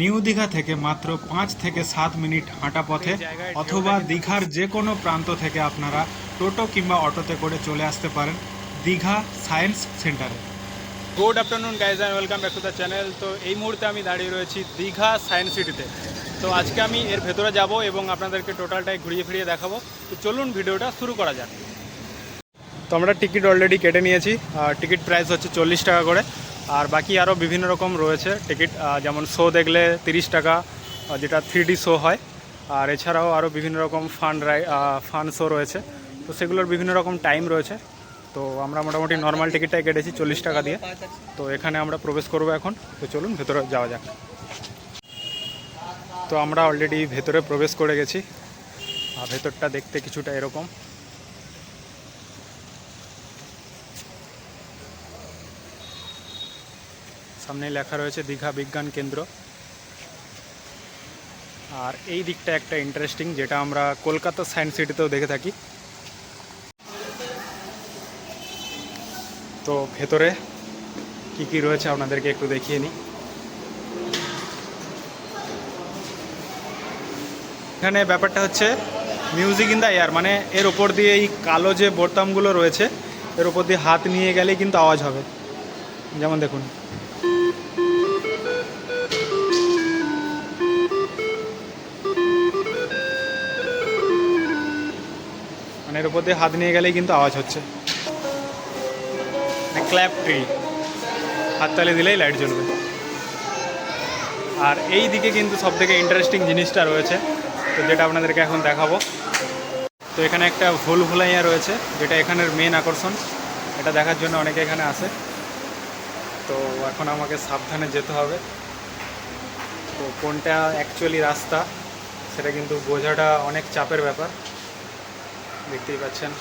New Digha থেকে মাত্র পাঁচ থেকে সাত মিনিট হাঁটা পথে অথবা দীঘার যে কোনো প্রান্ত থেকে আপনারা টোটো কিংবা অটোতে করে চলে আসতে পারেন দীঘা সায়েন্স সেন্টারে। Good afternoon guys and welcome back to the channel. তো এই মুহূর্তে আমি দাঁড়িয়ে রয়েছি দীঘা সায়েন্স সিটিতে। তো আজকে আমি এর ভেতরে যাব এবং আপনাদেরকে টোটালটাই ঘুরিয়ে ফিরিয়ে দেখাবো। তো চলুন ভিডিওটা শুরু করা যাক। তো আমরা টিকিট অলরেডি কেটে নিয়েছি। টিকিট প্রাইস হচ্ছে চল্লিশ টাকা করে। আর বাকি আরও বিভিন্ন রকম রয়েছে। টিকিট যেমন শো দেখলে তিরিশ টাকা যেটা থ্রি শো হয়। আর এছাড়াও আরও বিভিন্ন রকম ফান রাই ফান শো রয়েছে। তো সেগুলোর বিভিন্ন রকম টাইম রয়েছে। তো আমরা মোটামুটি নর্মাল টিকিটটাই কেটেছি চল্লিশ টাকা দিয়ে। তো এখানে আমরা প্রবেশ করব এখন। তো চলুন ভেতরে যাওয়া যাক। তো আমরা অলরেডি ভেতরে প্রবেশ করে গেছি। আর ভেতরটা দেখতে কিছুটা এরকম। সামনে লেখা রয়েছে দীঘা বিজ্ঞান কেন্দ্র। আর এই দিকটা একটা ইন্টারেস্টিং যেটা আমরা কলকাতা সায়েন্স সিটিতেও দেখে থাকি। তো ভেতরে কি কি রয়েছে আপনাদেরকে একটু দেখিয়ে নিই। এখানে ব্যাপারটা হচ্ছে মিউজিক ইন দ্য এয়ার মানে এর ওপর দিয়ে এই কালো যে বোতামগুলো রয়েছে, এর ওপর দিয়ে হাত নিয়ে গেলেই কিন্তু আওয়াজ হবে। যেমন দেখুন। এর ওপর দিয়ে হাত নিয়ে গেলেই কিন্তু আওয়াজ হচ্ছে। ক্ল্যাপ ট্রি হাততালি দিলেই লাইট জ্বলবে। আর এই দিকে কিন্তু সব থেকে ইন্টারেস্টিং জিনিসটা রয়েছে। তো যেটা আপনাদেরকে এখন দেখাবো। তো এখানে একটা ভুল ভুলাইয়া রয়েছে, যেটা এখানের মেন আকর্ষণ। এটা দেখার জন্য অনেকে এখানে আসে তো এখন আমাকে সাবধানে যেতে হবে। তো কোনটা অ্যাকচুয়ালি রাস্তা, সেটা কিন্তু বোঝাটা অনেক চাপের ব্যাপার। দেখতেই পাচ্ছেন।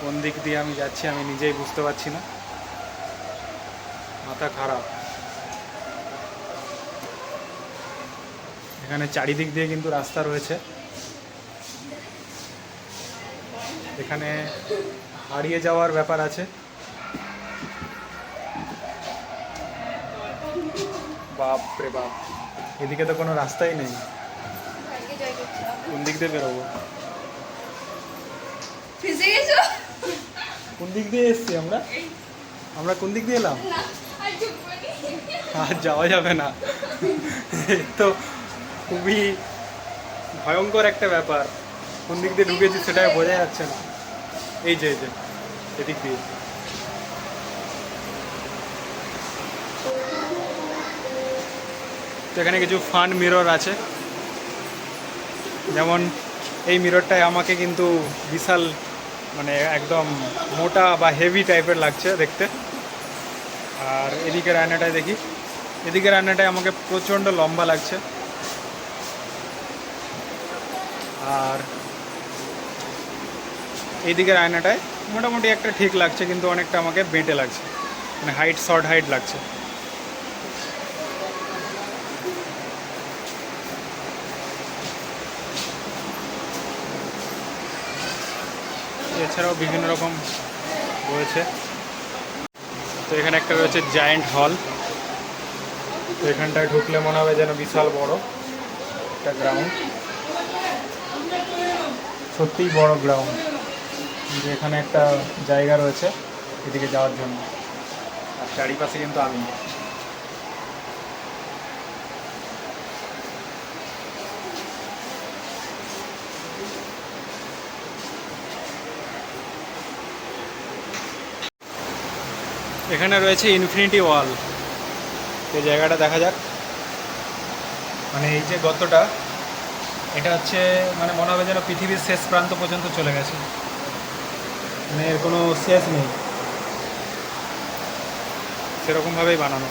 কোন দিক দিয়ে আমি যাচ্ছি আমি নিজেই বুঝতে পারছি না। মাথা খারাপ। এখানে চারিদিক দিয়ে কিন্তু রাস্তা রয়েছে। এখানে হারিয়ে যাওয়ার ব্যাপার আছে। বাপ রে বাপ। এদিকে তো কোনো রাস্তাই নেই। কোন দিক দিয়ে বেরোবো? কোন দিক দিয়ে এসছি আমরা? আমরা কোন দিক দিয়ে এলাম? আর যাওয়া যাবে না। তো খুবই ভয়ঙ্কর একটা ব্যাপার। কোন দিক দিয়ে ঢুকেছি সেটাই বোঝা যাচ্ছে না। এই যে এই যে এদিক দিয়ে। তো এখানে কিছু ফান্ড মিরর আছে। যেমন এই মিররটায় আমাকে কিন্তু বিশাল মানে একদম মোটা বা হেভি টাইপের লাগছে দেখতে। আর এদিকের আয়নাটায় দেখি। এদিকের আয়নাটায় আমাকে প্রচণ্ড লম্বা লাগছে। আর এইদিকের আয়নাটায় মোটামুটি একটা ঠিক লাগছে, কিন্তু অনেকটা আমাকে বেঁটে লাগছে। মানে হাইট শর্ট হাইট লাগছে। এছাড়াও বিভিন্ন রকম রয়েছে। তো এখানে একটা রয়েছে জায়েন্ট হল তো এখানটায় ঢুকলে মনে হবে যেন বিশাল বড় একটা গ্রাউন্ড সত্যিই বড় গ্রাউন্ড যে এখানে একটা জায়গা রয়েছে এদিকে যাওয়ার জন্য। আর চারিপাশে কিন্তু আমি। এখানে রয়েছে ইনফিনিটি ওয়াল। এই জায়গাটা দেখা যাক। মানে এই যে গর্তটা, এটা হচ্ছে মানে মনে হবে যেন পৃথিবীর শেষ প্রান্ত পর্যন্ত চলে গেছে। মানে এর কোনো শেষ নেই। সেরকমভাবেই বানানো।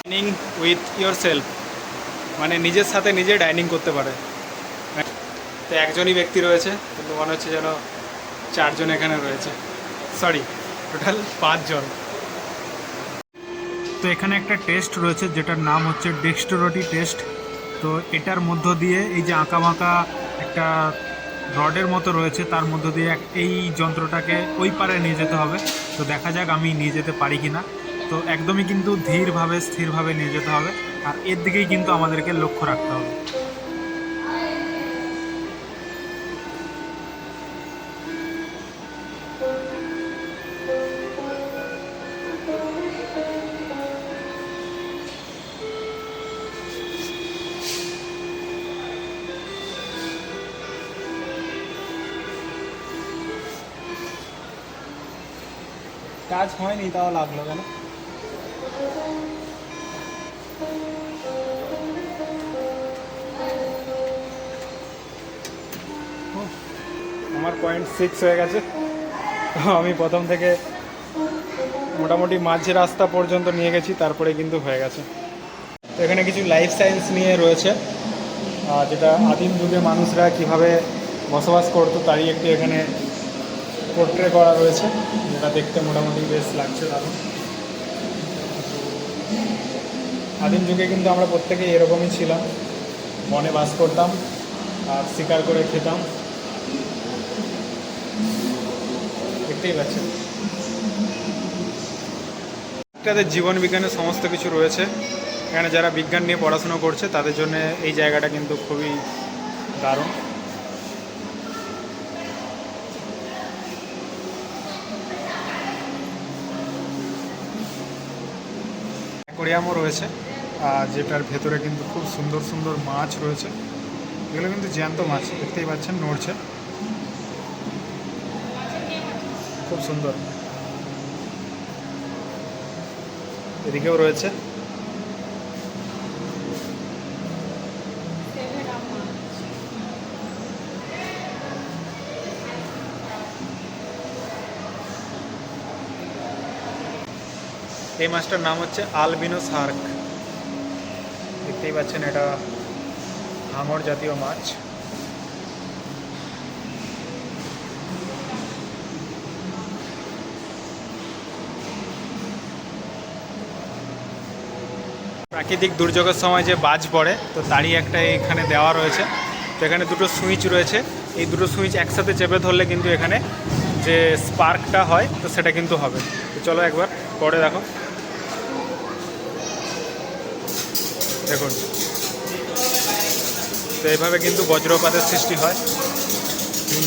ডাইনিং উইথ ইয়োর সেলফ মানে নিজের সাথে নিজে ডাইনিং করতে পারে। তো একজনই ব্যক্তি রয়েছে, কিন্তু মনে হচ্ছে যেন চারজন এখানে রয়েছে। সরি। টোটাল পাঁচজন। তো এখানে একটা টেস্ট রয়েছে, যেটার নাম হচ্ছে ডেক্সটোরটি টেস্ট। তো এটার মধ্য দিয়ে এই যে আঁকা বাঁকা একটা রডের মতো রয়েছে, তার মধ্য দিয়ে এক- এই যন্ত্রটাকে ওই পারে নিয়ে যেতে হবে। তো দেখা যাক আমি নিয়ে যেতে পারি কি না তো একদমই কিন্তু ধীরভাবে, স্থিরভাবে নিয়ে যেতে হবে। আর এর দিকেই কিন্তু আমাদেরকে লক্ষ্য রাখতে হবে। কাজ হয়নি, তাও লাগল কেন? আমার পয়েন্ট সিক্স হয়ে গেছে। আমি প্রথম থেকে মোটামুটি মাঝে রাস্তা পর্যন্ত নিয়ে গেছি, তারপরে কিন্তু হয়ে গেছে। তো এখানে কিছু লাইফ সায়েন্স নিয়ে রয়েছে যেটা আদিম যুগে মানুষরা কীভাবে বসবাস করতো তারই একটি এখানে পোর্ট্রে করা রয়েছে, যেটা দেখতে মোটামুটি বেশ লাগছে দারুণ। আদিম যুগে কিন্তু আমরা প্রত্যেকেই এরকমই ছিলাম। বনে বাস করতাম, আর শিকার করে খেতাম। দেখতেই পাচ্ছেন। তাদের জীবন বিজ্ঞানের সমস্ত কিছু রয়েছে। এখানে যারা বিজ্ঞান নিয়ে পড়াশুনো করছে, তাদের জন্য এই জায়গাটা কিন্তু খুবই দারুণ। অ্যাকোরিয়ামও রয়েছে যেটার ভেতরে কিন্তু খুব সুন্দর সুন্দর মাছ রয়েছে। এগুলো কিন্তু জ্যান্ত মাছ, দেখতেই পাচ্ছেন, নড়ছে। খুব সুন্দর। এদিকেও রয়েছে। এই মাছটার নাম হচ্ছে আলবিনো সার্ক দেখতেই পাচ্ছেন এটা হাঙর জাতীয় মাছ। প্রাকৃতিক দুর্যোগের সময় যে বাজ পড়ে, তো তারই একটা এখানে দেওয়া রয়েছে। তো এখানে দুটো সুইচ রয়েছে। এই দুটো সুইচ একসাথে চেপে ধরলে কিন্তু এখানে যে স্পার্কটা হয়, তো সেটা কিন্তু হবে। তো চলো একবার পরে দেখো। দেখুন। তো এইভাবে কিন্তু বজ্রপাতের সৃষ্টি হয়।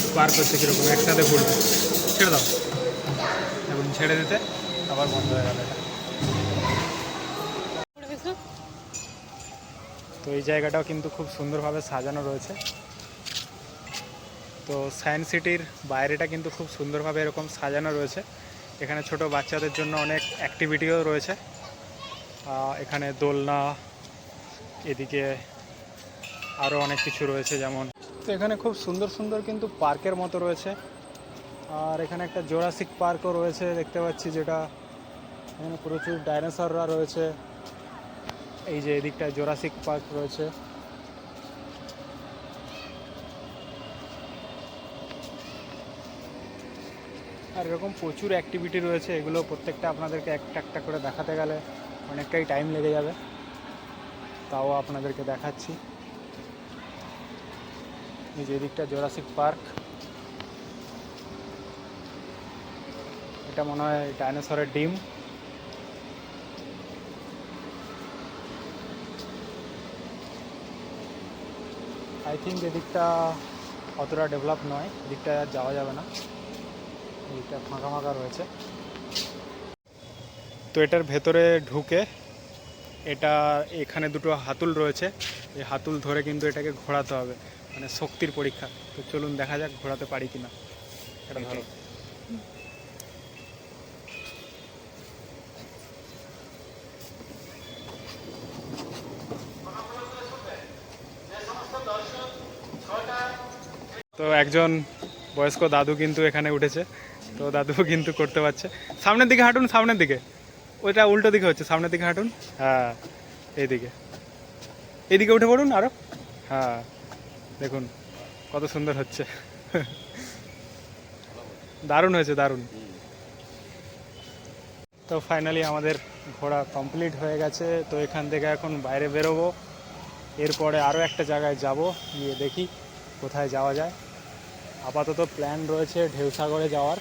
স্পার্ক হচ্ছে কীরকম? একসাথে ঘুরবে। ছেড়ে দাও। এখন ছেড়ে দিতে আবার বন্ধ হয়ে গেল তো এই জায়গাটাও কিন্তু খুব সুন্দরভাবে সাজানো রয়েছে। তো সায়েন্স সিটির বাইরেটা কিন্তু খুব সুন্দরভাবে এরকম সাজানো রয়েছে। এখানে ছোট বাচ্চাদের জন্য অনেক অ্যাক্টিভিটিও রয়েছে। এখানে দোলনা এদিকে আরও অনেক কিছু রয়েছে, যেমন তো এখানে খুব সুন্দর সুন্দর কিন্তু পার্কের মতো রয়েছে। আর এখানে একটা জোরাসিক পার্কও রয়েছে, দেখতে পাচ্ছি যেটা। এখানে প্রচুর ডাইনোসররা রয়েছে। এই যে এদিকটা জোরাসিক পার্ক রয়েছে। আর এরকম প্রচুর অ্যাক্টিভিটি রয়েছে, এগুলো প্রত্যেকটা আপনাদেরকে একটা একটা করে দেখাতে গেলে অনেকটাই টাইম লেগে যাবে। তাও আপনাদেরকে দেখাচ্ছি। এই যে এদিকটা জোরাসিক পার্ক এটা মনে হয় ডাইনোসরের ডিম। আই থিঙ্ক এদিকটা অতটা ডেভেলপ নয়, এদিকটা যাওয়া যাবে না। এদিকটা ফাঁকা ফাঁকা রয়েছে। তো এটার ভেতরে ঢুকে এটা এখানে দুটো হাতুল রয়েছে। এই হাতুল ধরে কিন্তু এটাকে ঘোরাতে হবে মানে শক্তির পরীক্ষা। তো চলুন দেখা যাক ঘোরাতে পারি কিনা। এটা ধরো তো একজন বয়স্ক দাদু কিন্তু এখানে উঠেছে। তো দাদু কিন্তু করতে পারছে। সামনের দিকে হাঁটুন, সামনের দিকে। ওইটা উল্টো দিকে হচ্ছে সামনের দিকে হাঁটুন। হ্যাঁ। এইদিকে। এইদিকে উঠে পড়ুন আরও। হ্যাঁ। দেখুন কত সুন্দর হচ্ছে। দারুণ হয়েছে দারুণ। তো ফাইনালি আমাদের ঘোরা কমপ্লিট হয়ে গেছে। তো এখান থেকে এখন বাইরে বেরোবো। এরপরে আরও একটা জায়গায় যাব গিয়ে দেখি কোথায় যাওয়া যায়। আপাতত প্ল্যান রয়েছে ঢেউসাগরে যাওয়ার।